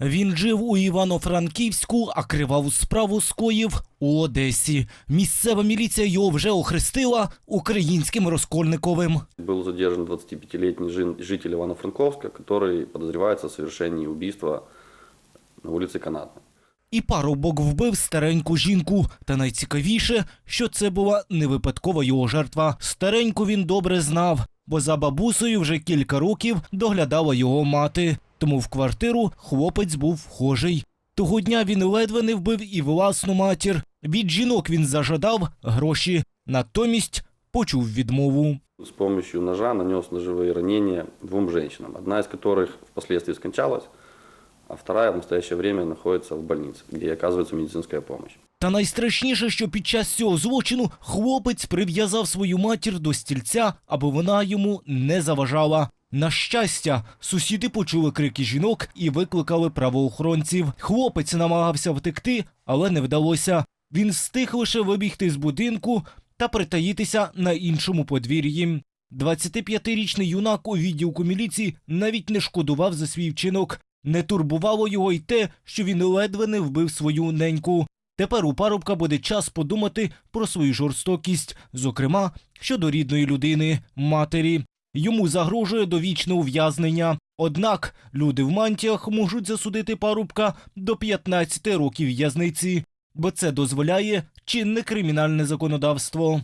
Він жив у Івано-Франківську, а криваву справу скоїв у Одесі. Місцева міліція його вже охрестила українським розкольниковим. Был задержан 25-летний жин- житель Ивано-Франковска, который подозревается в совершении убийства на улице Канатной. І парубок вбив стареньку жінку. Та найцікавіше, що це була не випадкова його жертва. Стареньку він добре знав, бо за бабусею вже кілька років доглядала його мати Тому в квартиру хлопець був вхожий. Того дня він ледве не вбив і власну матір. Від жінок він зажадав гроші. Натомість почув відмову. С помощью ножа нанес ножевые ранения двум женщинам, одна из которых впоследствии скончалась, а вторая в настоящее время находится в больнице, где ей оказывается медицинская помощь. Та найстрашніше, що під час цього злочину хлопець прив'язав свою матір до стільця, аби вона йому не заважала. На щастя, сусіди почули крики жінок і викликали правоохоронців. Хлопець намагався втекти, але не вдалося. Він встиг лише вибігти з будинку та притаїтися на іншому подвір'ї. 25-річний юнак у відділку міліції навіть не шкодував за свій вчинок. Не турбувало його й те, що він ледве не вбив свою неньку. Тепер у парубка буде час подумати про свою жорстокість, зокрема щодо рідної людини, матері. Йому загрожує довічне ув'язнення. Однак люди в мантіях можуть засудити парубка до 15 років в'язниці, бо це дозволяє чинне кримінальне законодавство.